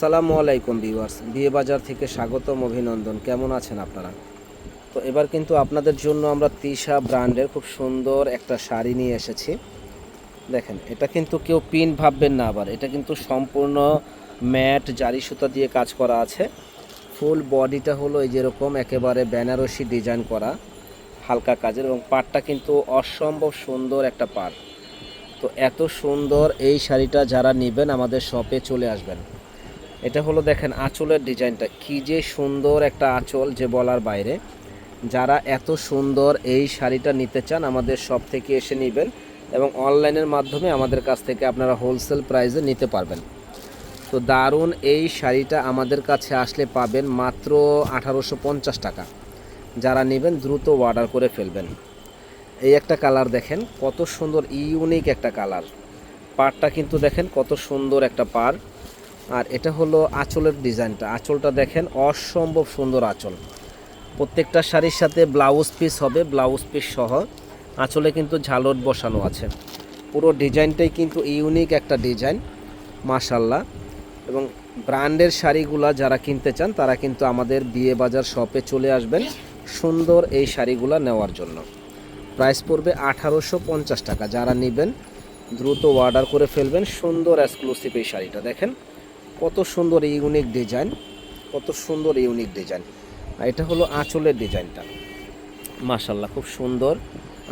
আসসালামু আলাইকুম ভিউয়ার্স, বিয়ে বাজার থেকে স্বাগতম অভিনন্দন। কেমন আছেন আপনারা? তো এবার কিন্তু আপনাদের জন্য আমরা তিশা ব্র্যান্ডের খুব সুন্দর একটা শাড়ি নিয়ে এসেছি। দেখেন, এটা কিন্তু কেউ পিন ভাববেন না আবার। এটা কিন্তু সম্পূর্ণ ম্যাট, জারি সুতা দিয়ে কাজ করা আছে। ফুল বডিটা হলো এই যেরকম, একেবারে বেনারসি ডিজাইন করা, হালকা কাজের এবং পাটটা কিন্তু অসম্ভব সুন্দর একটা পাট। তো এত সুন্দর এই শাড়িটা যারা নেবেন আমাদের শপে চলে আসবেন। এটা হলো দেখেন আঁচলের ডিজাইনটা। কি যে সুন্দর একটা আঁচল যে বলার বাইরে। যারা এত সুন্দর এই শাড়িটা নিতে চান, আমাদের সব থেকে এসে নেবেন এবং অনলাইনের মাধ্যমে আমাদের কাছ থেকে আপনারা হোলসেল প্রাইসে নিতে পারবেন। তো দারুণ এই শাড়িটা আমাদের কাছে আসলে পাবেন মাত্র আঠারোশো পঞ্চাশ টাকা। যারা নেবেন, দ্রুত অর্ডার করে ফেলবেন। এই একটা কালার দেখেন, কত সুন্দর ইউনিক একটা কালার পাড়টা কিন্তু দেখেন, কত সুন্দর একটা পাড়। আর এটা হলো আঁচলের ডিজাইনটা। আঁচলটা দেখেন, অসম্ভব সুন্দর আঁচল। প্রত্যেকটা শাড়ির সাথে ব্লাউজ পিস হবে, ব্লাউজ পিস সহ। আঁচলে কিন্তু ঝালট বসানো আছে। পুরো ডিজাইনটাই কিন্তু ইউনিক একটা ডিজাইন মাশাল্লাহ এবং ব্র্যান্ডের শাড়িগুলা যারা কিনতে চান, তারা কিন্তু আমাদের বিয়ে বাজার শপে চলে আসবেন সুন্দর এই শাড়িগুলা নেওয়ার জন্য। প্রাইস পড়বে আঠারোশো পঞ্চাশ টাকা। যারা নেবেন, দ্রুত অর্ডার করে ফেলবেন সুন্দর এক্সক্লুসিভ এই শাড়িটা, দেখেন। কত সুন্দর ইউনিক ডিজাইন কত সুন্দর ইউনিক ডিজাইন আর এটা হলো আঁচলের ডিজাইনটা মাশাল্লাহ খুব সুন্দর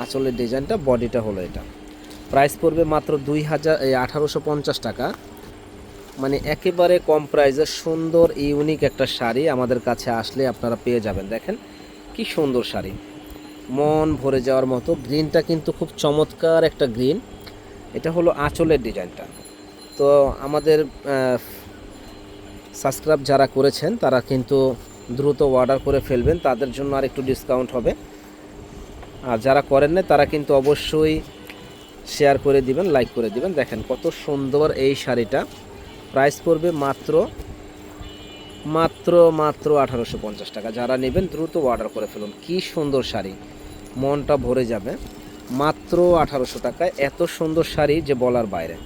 আঁচলের ডিজাইনটা বডিটা হলো এটা। প্রাইস পড়বে মাত্র দুই হাজার, এই আঠারোশো পঞ্চাশ টাকা। মানে একেবারে কম প্রাইসের সুন্দর ইউনিক একটা শাড়ি আমাদের কাছে আসলে আপনারা পেয়ে যাবেন। দেখেন কি সুন্দর শাড়ি। মন ভরে যাওয়ার মতো গ্রিনটা কিন্তু খুব চমৎকার একটা গ্রিন এটা হলো আঁচলের ডিজাইনটা তো আমাদের সাবস্ক্রাইব যারা করেছেন, তারা কিন্তু দ্রুত অর্ডার করে ফেলবেন, তাদের জন্য আর একটু ডিসকাউন্ট হবে। আর যারা করেন না তারা কিন্তু অবশ্যই শেয়ার করে দিবেন লাইক করে দিবেন। দেখেন কত সুন্দর এই শাড়িটা। প্রাইস পড়বে মাত্র মাত্র মাত্র আঠারোশো পঞ্চাশ টাকা। যারা নেবেন, দ্রুত অর্ডার করে ফেলুন। কি সুন্দর শাড়ি। মনটা ভরে যাবে। মাত্র আঠারোশো টাকায় এত সুন্দর শাড়ি যে বলার বাইরে।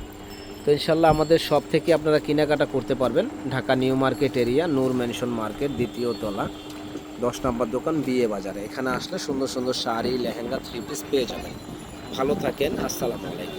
তো ইনশাল্লাহ আমাদের সব থেকে আপনারা কেনাকাটা করতে পারবেন। Dhaka new market area, Noor mansion market, দ্বিতীয় তলা, দশ নম্বর দোকান, বিয়ে বাজারে। এখানে আসলে সুন্দর সুন্দর শাড়ি, লেহেঙ্গা, থ্রি পিস পেয়ে যাবেন। ভালো থাকেন, আসসালামু আলাইকুম।